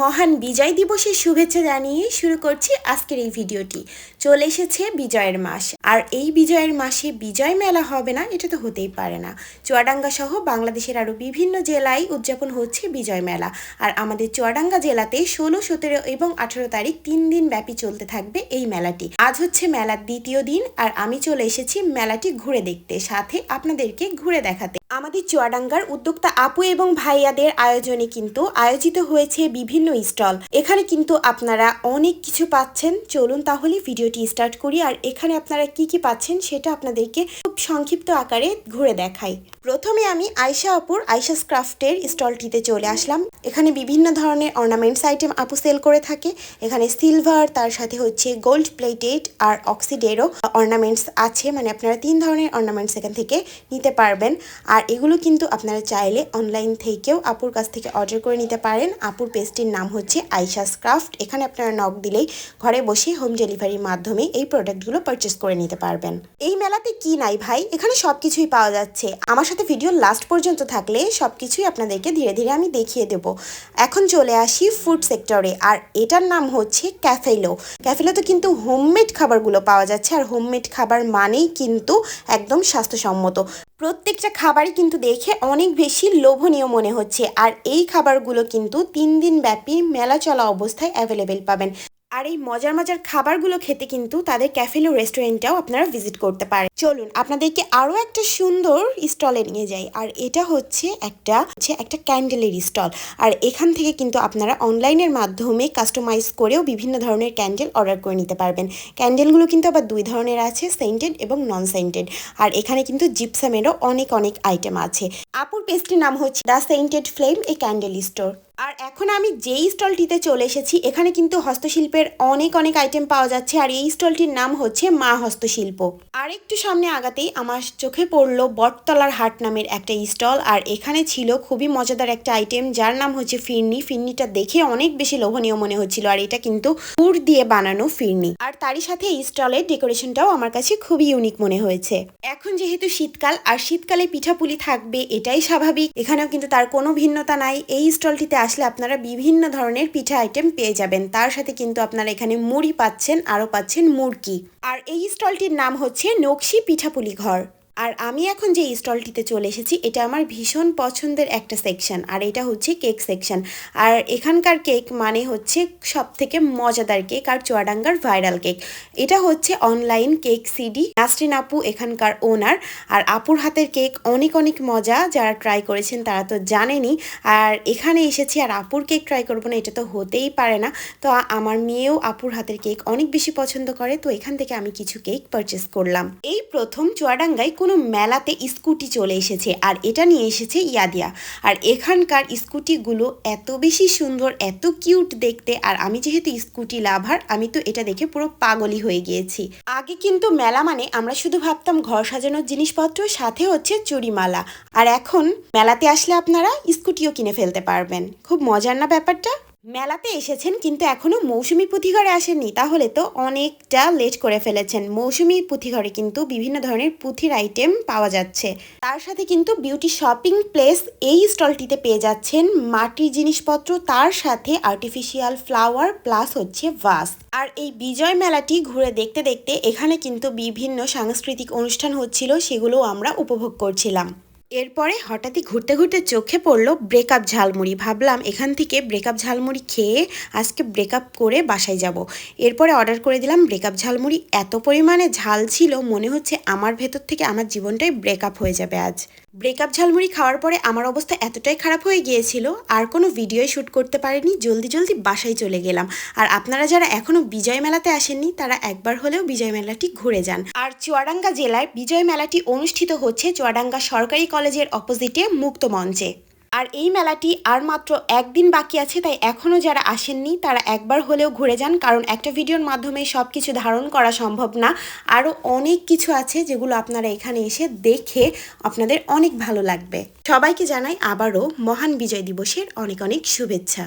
মহান বিজয় দিবসের শুভেচ্ছা জানিয়ে শুরু করছি আজকের এই ভিডিওটি। চলে এসেছে বিজয়ের মাস। আর এই বিজয়ের মাসে বিজয় মেলা হবে না, এটা তো হতেই পারে না। চুয়াডাঙ্গা সহ বাংলাদেশের আরও বিভিন্ন জেলায় উদযাপন হচ্ছে বিজয় মেলা। আর আমাদের চুয়াডাঙ্গা জেলাতে ষোলো, সতেরো এবং আঠেরো তারিখ তিন দিন ব্যাপী চলতে থাকবে এই মেলাটি। আজ হচ্ছে মেলার দ্বিতীয় দিন, আর আমি চলে এসেছি মেলাটি ঘুরে দেখতে। সাথে আপনাদেরকে ঘুরে দেখাতে। আমাদের চুয়াডাঙ্গার উদ্যোক্তা আপু এবং ভাইয়াদের আয়োজনে কিন্তু আয়োজিত হয়েছে বিভিন্ন স্টল। এখানে কিন্তু আপনারা অনেক কিছু পাচ্ছেন। চলুন তাহলে ভিডিওটি স্টার্ট করি। আর এখানে আপনারা কি কি পাচ্ছেন সেটা আপনাদেরকে খুব সংক্ষিপ্ত আকারে ঘুরে দেখাই। প্রথমে আমি আয়শা আপুর আয়শাস ক্রাফটের স্টলটিতে চলে আসলাম। এখানে বিভিন্ন ধরনের অর্নামেন্টস আইটেম আপু সেল করে থাকে। এখানে সিলভার, তার সাথে হচ্ছে গোল্ড প্লেটেড আর অক্সিডেরও অর্নামেন্টস আছে। মানে আপনারা তিন ধরনের অর্নামেন্টস এখান থেকে নিতে পারবেন। আর এগুলো কিন্তু আপনারা চাইলে অনলাইন থেকেও আপুর কাছ থেকে অর্ডার করে নিতে পারেন। আপুর পেস্টির নাম হচ্ছে আইশাস ক্রাফট। এখানে আপনারা নক দিলেই ঘরে বসে হোম ডেলিভারির মাধ্যমে এই প্রোডাক্টগুলো পারচেস করে নিতে পারবেন। এই মেলাতে কি নাই ভাই? এখানে সব কিছুই পাওয়া যাচ্ছে। আমার সাথে ভিডিও লাস্ট পর্যন্ত থাকলে সব কিছুই আপনাদেরকে ধীরে ধীরে আমি দেখিয়ে দেব। এখন চলে আসি ফুড সেক্টরে আর এটার নাম হচ্ছে ক্যাফেলো ক্যাফেলোতে কিন্তু হোমমেড খাবারগুলো পাওয়া যাচ্ছে, আর হোমমেড খাবার মানেই কিন্তু একদম স্বাস্থ্যসম্মত। প্রত্যেকটা খাবারই কিন্তু দেখে অনেক বেশি লোভনীয় মনে হচ্ছে, আর এই খাবারগুলো কিন্তু তিন দিন ব্যাপী মেলা চলা অবস্থায় অ্যাভেলেবেল পাবেন। আর এই মজার মজার খাবারগুলো খেতে কিন্তু তাদের ক্যাফেলো রেস্টুরেন্টটাও আপনারা ভিজিট করতে পারেন। চলুন, আপনাদেরকে আরও একটা সুন্দর স্টলে নিয়ে যাই। আর এটা হচ্ছে একটা হচ্ছে একটা ক্যান্ডেলের স্টল আর এখান থেকে কিন্তু আপনারা অনলাইনের মাধ্যমে কাস্টমাইজ করেও বিভিন্ন ধরনের ক্যান্ডেল অর্ডার করে নিতে পারবেন। ক্যান্ডেলগুলো কিন্তু আবার দুই ধরনের আছে সেন্টেড এবং নন সেন্টেড আর এখানে কিন্তু জিপসামেরও অনেক অনেক আইটেম আছে। আপুর পেস্ট্রির নাম হচ্ছে দ্য সেন্টেড ফ্লেম এই ক্যান্ডেল স্টোর আর এখন আমি যেই স্টলটিতে চলে এসেছি, এখানে কিন্তু হস্তশিল্পের অনেক অনেক আইটেম পাওয়া যাচ্ছে। আর এই স্টলটির নাম হচ্ছে মা হস্তশিল্প। আর একটু সামনে আগাতেই আমার চোখে পড়ল বটতলার হাট নামের একটা স্টল। আর এখানে ছিল খুবই মজাদার একটা আইটেম যার নাম হচ্ছে ফিরনি। ফিরনিটা দেখে অনেক বেশি লোভনীয় মনে হচ্ছিল। আর এটা কিন্তু পুর দিয়ে বানানো ফিরনি। আর তারই সাথে এই স্টলের ডেকোরেশনটাও আমার কাছে খুবই ইউনিক মনে হয়েছে। এখন যেহেতু শীতকাল, আর শীতকালে পিঠাপুলি থাকবে, এটাই স্বাভাবিক। এখানেও কিন্তু তার কোনো ভিন্নতা নাই। এই স্টলটিতে আসলে আপনারা বিভিন্ন ধরনের পিঠা আইটেম পেয়ে যাবেন। তার সাথে কিন্তু আপনারা এখানে মুড়ি পাচ্ছেন আরও পাচ্ছেন মুরকি। আর এই স্টলটির নাম হচ্ছে নকশি পিঠাপুলি ঘর। আর আমি এখন যে স্টলটিতে চলে এসেছি, এটা আমার ভীষণ পছন্দের একটা সেকশন আর এটা হচ্ছে কেক সেকশন আর এখানকার কেক মানে হচ্ছে সব থেকে মজাদার কেক আর চুয়াডাঙ্গার ভাইরাল কেক এটা হচ্ছে অনলাইন কেক সিডি নাসরিন আপু এখানকার ওনার আর আপুর হাতের কেক অনেক অনেক মজা, যারা ট্রাই করেছেন তারা তো জানেনি আর এখানে এসেছি, আর আপুর কেক ট্রাই করব না, এটা তো হতেই পারে না। তো আমার মেয়েও আপুর হাতের কেক অনেক বেশি পছন্দ করে, তো এখান থেকে আমি কিছু কেক পারচেস করলাম। এই প্রথম চুয়াডাঙ্গায় মেলাতে স্কুটি চলে এসেছে, আর এটা নিয়ে এসেছে ইয়াদিয়া। আর এখানকার স্কুটিগুলো এত বেশি সুন্দর, এত কিউট দেখতে, আর আমি যেহেতু স্কুটি লাভার, আমি তো এটা দেখে পুরো পাগলই হয়ে গিয়েছি। আগে কিন্তু মেলা মানে আমরা শুধু ভাবতাম ঘর সাজানোর জিনিসপত্র, সাথে হচ্ছে চুড়িমালা। আর এখন মেলাতে আসলে আপনারা স্কুটিও কিনে ফেলতে পারবেন। খুব মজার না ব্যাপারটা? মেলাতে এসেছেন, কিন্তু এখনও মৌসুমি পুঁথিঘরে আসেননি। তাহলে তো অনেকটা লেট করে ফেলেছেন। মৌসুমি পুঁথিঘরে কিন্তু বিভিন্ন ধরনের পুঁথির আইটেম পাওয়া যাচ্ছে। তার সাথে কিন্তু বিউটি শপিং প্লেস এই স্টলটিতে পেয়ে যাচ্ছেন মাটির জিনিসপত্র, তার সাথে আর্টিফিশিয়াল ফ্লাওয়ার প্লাস হচ্ছে ভাস আর এই বিজয় মেলাটি ঘুরে দেখতে দেখতে এখানে কিন্তু বিভিন্ন সাংস্কৃতিক অনুষ্ঠান হচ্ছিল সেগুলো আমরা উপভোগ করছিলাম। এরপরে হঠাৎই ঘুরতে ঘুরতে চোখে পড়ল ব্রেকআপ ঝালমুড়ি। ভাবলাম এখান থেকে ব্রেকআপ ঝালমুড়ি খেয়ে আজকে ব্রেকআপ করে বাসায় যাব। এরপরে অর্ডার করে দিলাম ব্রেকআপ ঝালমুড়ি। এত পরিমাণে ঝাল ছিল, মনে হচ্ছে আমার ভেতর থেকে আমার জীবনটাই ব্রেকআপ হয়ে যাবে আজ। ব্রেকআপ ঝালমুড়ি খাওয়ার পরে আমার অবস্থা এতটাই খারাপ হয়ে গিয়েছিল, আর কোনো ভিডিওই শ্যুট করতে পারিনি, জলদি জলদি বাসায় চলে গেলাম। আর আপনারা যারা এখনও বিজয় মেলাতে আসেননি, তারা একবার হলেও বিজয় মেলাটি ঘুরে যান। আর চুয়াডাঙ্গা জেলায় বিজয় মেলাটি অনুষ্ঠিত হচ্ছে চুয়াডাঙ্গা সরকারি কলেজের অপোজিটে মুক্ত মঞ্চে। আর এই মেলাটি আর মাত্র একদিন বাকি আছে, তাই এখনও যারা আসেননি, তারা একবার হলেও ঘুরে যান, কারণ একটা ভিডিওর মাধ্যমে সব কিছু ধারণ করা সম্ভব না। আরও অনেক কিছু আছে যেগুলো আপনারা এখানে এসে দেখে আপনাদের অনেক ভালো লাগবে। সবাইকে জানাই আবারও মহান বিজয় দিবসের অনেক অনেক শুভেচ্ছা।